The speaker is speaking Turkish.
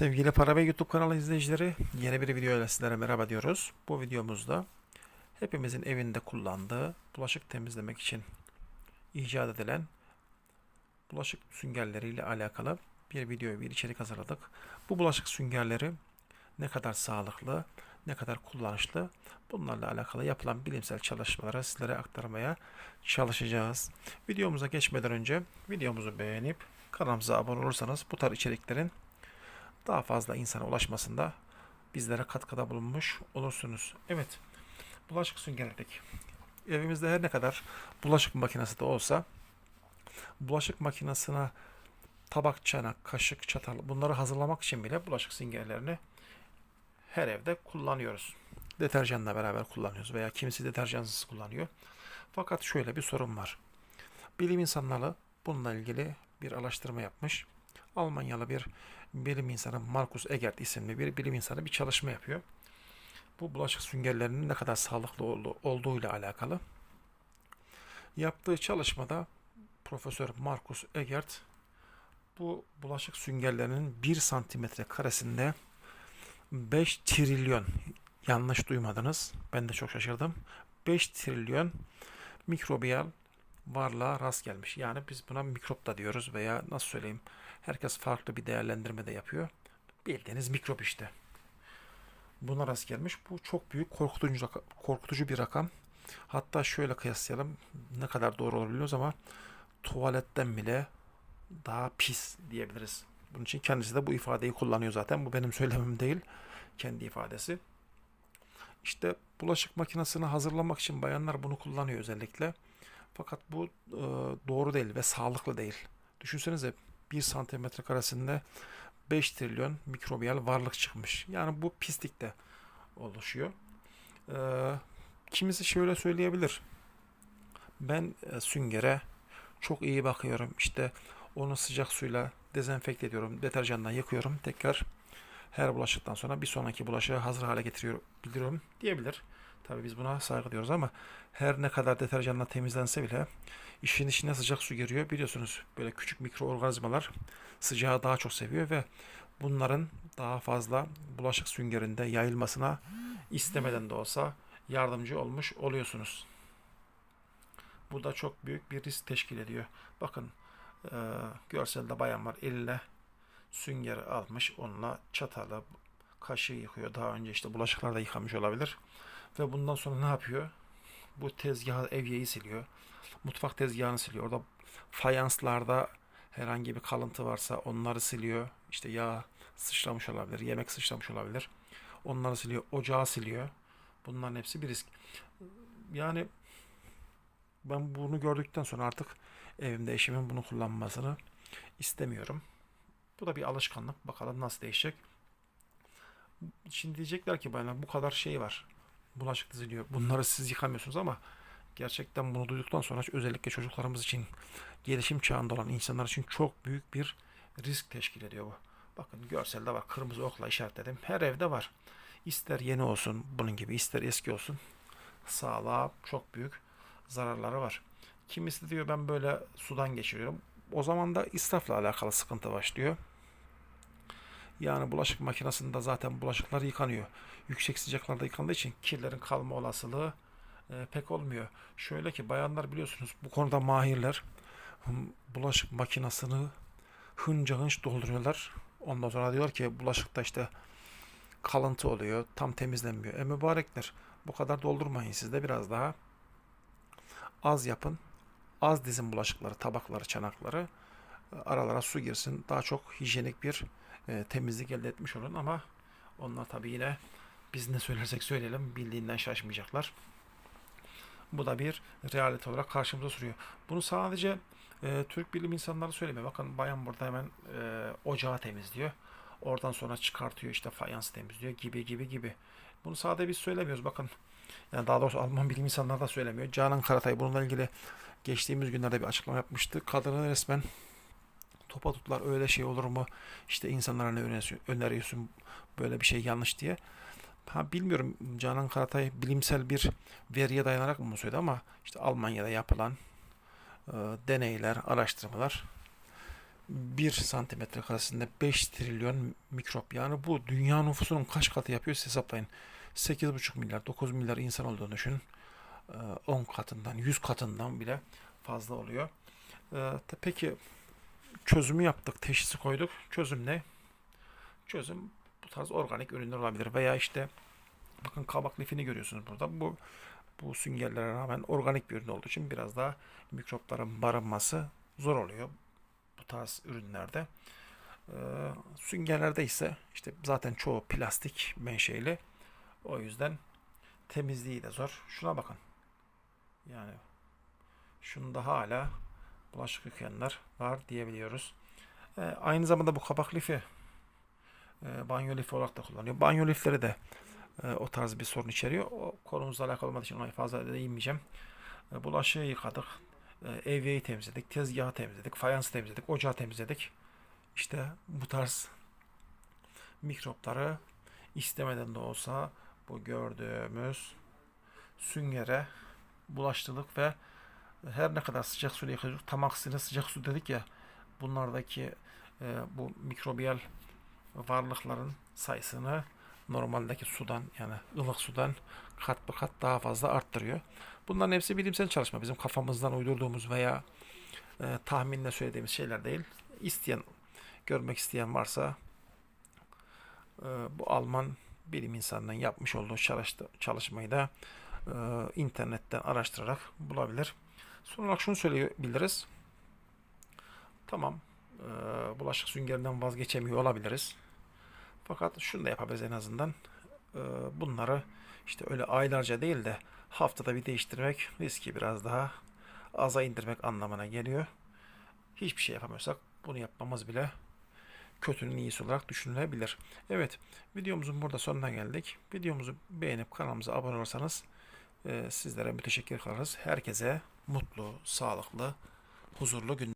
Sevgili Para ve YouTube kanalı izleyicileri yeni bir video ile sizlere merhaba diyoruz. Bu videomuzda hepimizin evinde kullandığı bulaşık temizlemek için icat edilen bulaşık süngerleriyle alakalı bir video, bir içerik hazırladık. Bu bulaşık süngerleri ne kadar sağlıklı, ne kadar kullanışlı bunlarla alakalı yapılan bilimsel çalışmaları sizlere aktarmaya çalışacağız. Videomuza geçmeden önce videomuzu beğenip kanalımıza abone olursanız bu tarz içeriklerin daha fazla insana ulaşmasında bizlere katkıda bulunmuş olursunuz. Evet, bulaşık süngerlik. Evimizde her ne kadar bulaşık makinesi de olsa bulaşık makinesine tabak, çanak, kaşık, çatal bunları hazırlamak için bile bulaşık süngerlerini her evde kullanıyoruz. Deterjanla beraber kullanıyoruz veya kimisi deterjansız kullanıyor. Fakat şöyle bir sorun var. Bilim insanları bununla ilgili bir araştırma yapmış. Almanyalı bir bilim insanı Markus Egert isimli bir bilim insanı bir çalışma yapıyor. Bu bulaşık süngerlerinin ne kadar sağlıklı olduğu, olduğuyla alakalı. Yaptığı çalışmada Profesör Markus Egert bu bulaşık süngerlerinin 1 santimetre karesinde 5 trilyon yanlış duymadınız. Ben de çok şaşırdım. 5 trilyon mikrobiyal varlığa rast gelmiş. Yani biz buna mikrop da diyoruz veya nasıl söyleyeyim herkes farklı bir değerlendirme de yapıyor. Bildiğiniz mikrop işte. Buna rast gelmiş. Bu çok büyük korkutucu, korkutucu bir rakam. Hatta şöyle kıyaslayalım. Ne kadar doğru olur bilmiyoruz ama tuvaletten bile daha pis diyebiliriz. Bunun için kendisi de bu ifadeyi kullanıyor zaten. Bu benim söylemem değil. Kendi ifadesi. İşte bulaşık makinesini hazırlamak için bayanlar bunu kullanıyor özellikle. Fakat bu e, doğru değil ve sağlıklı değil. Düşünsenize 1 santimetre karesinde 5 trilyon mikrobiyal varlık çıkmış. Yani bu pislikte oluşuyor. E, kimisi şöyle söyleyebilir. Ben e, süngere çok iyi bakıyorum. İşte onu sıcak suyla dezenfekte ediyorum. Deterjanla yıkıyorum. Tekrar her bulaşıktan sonra bir sonraki bulaşığı hazır hale getiriyorum diyebilir. Tabii biz buna saygı diyoruz ama her ne kadar deterjanla temizlense bile işin içine sıcak su giriyor. Biliyorsunuz böyle küçük mikroorganizmalar sıcağı daha çok seviyor ve bunların daha fazla bulaşık süngerinde yayılmasına istemeden de olsa yardımcı olmuş oluyorsunuz. Bu da çok büyük bir risk teşkil ediyor. Bakın e, görselde bayan var eline süngeri almış onunla çatalı kaşığı yıkıyor. Daha önce işte bulaşıklar da yıkamış olabilir. Ve bundan sonra ne yapıyor? Bu tezgahı evyeyi siliyor. Mutfak tezgahını siliyor. Orada fayanslarda herhangi bir kalıntı varsa onları siliyor. İşte yağ sıçramış olabilir, yemek sıçramış olabilir. Onları siliyor, ocağı siliyor. Bunların hepsi bir risk. Yani ben bunu gördükten sonra artık evimde eşimin bunu kullanmasını istemiyorum. Bu da bir alışkanlık. Bakalım nasıl değişecek. Şimdi diyecekler ki bana bu kadar şey var. Bulaşık diziliyor. Bunları siz yıkamıyorsunuz ama gerçekten bunu duyduktan sonra özellikle çocuklarımız için gelişim çağında olan insanlar için çok büyük bir risk teşkil ediyor bu. Bakın görselde var. Kırmızı okla işaretledim. Her evde var. İster yeni olsun bunun gibi ister eski olsun. Sağlığa çok büyük zararları var. Kimisi diyor ben böyle sudan geçiriyorum. O zaman da israfla alakalı sıkıntı başlıyor. Yani bulaşık makinesinde zaten bulaşıklar yıkanıyor. Yüksek sıcaklarda yıkandığı için kirlerin kalma olasılığı e, pek olmuyor. Şöyle ki bayanlar biliyorsunuz bu konuda mahirler. Bulaşık makinesini hınca hınç dolduruyorlar. Ondan sonra diyor ki bulaşıkta işte kalıntı oluyor. Tam temizlenmiyor. E mübarekler bu kadar doldurmayın siz de biraz daha az yapın. Az dizin bulaşıkları, tabakları, çanakları. E, Aralara su girsin. Daha çok hijyenik bir e, temizlik elde etmiş olun ama onlar tabii yine biz ne söylersek söyleyelim bildiğinden şaşmayacaklar. Bu da bir realite olarak karşımıza sürüyor. Bunu sadece e, Türk bilim insanları söylemiyor. Bakın bayan burada hemen e, ocağı temizliyor. Oradan sonra çıkartıyor işte fayans temizliyor gibi gibi gibi. Bunu sadece biz söylemiyoruz. Bakın yani daha doğrusu Alman bilim insanları da söylemiyor. Canan Karatay bununla ilgili geçtiğimiz günlerde bir açıklama yapmıştı. Kadını resmen topa tutlar öyle şey olur mu? İşte insanlara ne öneriyorsun, böyle bir şey yanlış diye. Ha bilmiyorum Canan Karatay bilimsel bir veriye dayanarak mı söyledi ama işte Almanya'da yapılan e, deneyler, araştırmalar 1 santimetre karesinde 5 trilyon mikrop. Yani bu dünya nüfusunun kaç katı yapıyor siz hesaplayın. 8,5 milyar, 9 milyar insan olduğunu düşünün. Ee, 10 katından, 100 katından bile fazla oluyor. Te- Peki çözümü yaptık, teşhisi koyduk. Çözüm ne? Çözüm bu tarz organik ürünler olabilir veya işte bakın kabak lifini görüyorsunuz burada. Bu bu süngerlere rağmen organik bir ürün olduğu için biraz daha mikropların barınması zor oluyor bu tarz ürünlerde. Ee, süngerlerde ise işte zaten çoğu plastik menşeli. O yüzden temizliği de zor. Şuna bakın. Yani şunda hala bulaşık yıkayanlar var diyebiliyoruz. Ee, aynı zamanda bu kabak lifi e, banyo lifi olarak da kullanıyor. Banyo lifleri de e, o tarz bir sorun içeriyor. O konumuzla alakalı olmadığı için ona fazla değinmeyeceğim. E, bulaşığı yıkadık. E, evyeyi temizledik. Tezgahı temizledik. Fayansı temizledik. Ocağı temizledik. İşte bu tarz mikropları istemeden de olsa bu gördüğümüz süngere bulaştırdık ve her ne kadar sıcak suyla yıkıyorduk tam aksine sıcak su dedik ya bunlardaki e, bu mikrobiyal varlıkların sayısını normaldeki sudan yani ılık sudan kat be kat daha fazla arttırıyor. Bunların hepsi bilimsel çalışma. Bizim kafamızdan uydurduğumuz veya e, tahminle söylediğimiz şeyler değil. İsteyen, görmek isteyen varsa e, bu Alman bilim insanının yapmış olduğu çalıştı, çalışmayı da e, internetten araştırarak bulabilir. Son olarak şunu söyleyebiliriz. Tamam, e, bulaşık süngerinden vazgeçemiyor olabiliriz. Fakat şunu da yapabiliriz en azından. E, bunları işte öyle aylarca değil de haftada bir değiştirmek riski biraz daha aza indirmek anlamına geliyor. Hiçbir şey yapamıyorsak bunu yapmamız bile kötünün iyisi olarak düşünülebilir. Evet, videomuzun burada sonuna geldik. Videomuzu beğenip kanalımıza abone olursanız e, sizlere müteşekkir kalırız. Herkese mutlu, sağlıklı, huzurlu günler.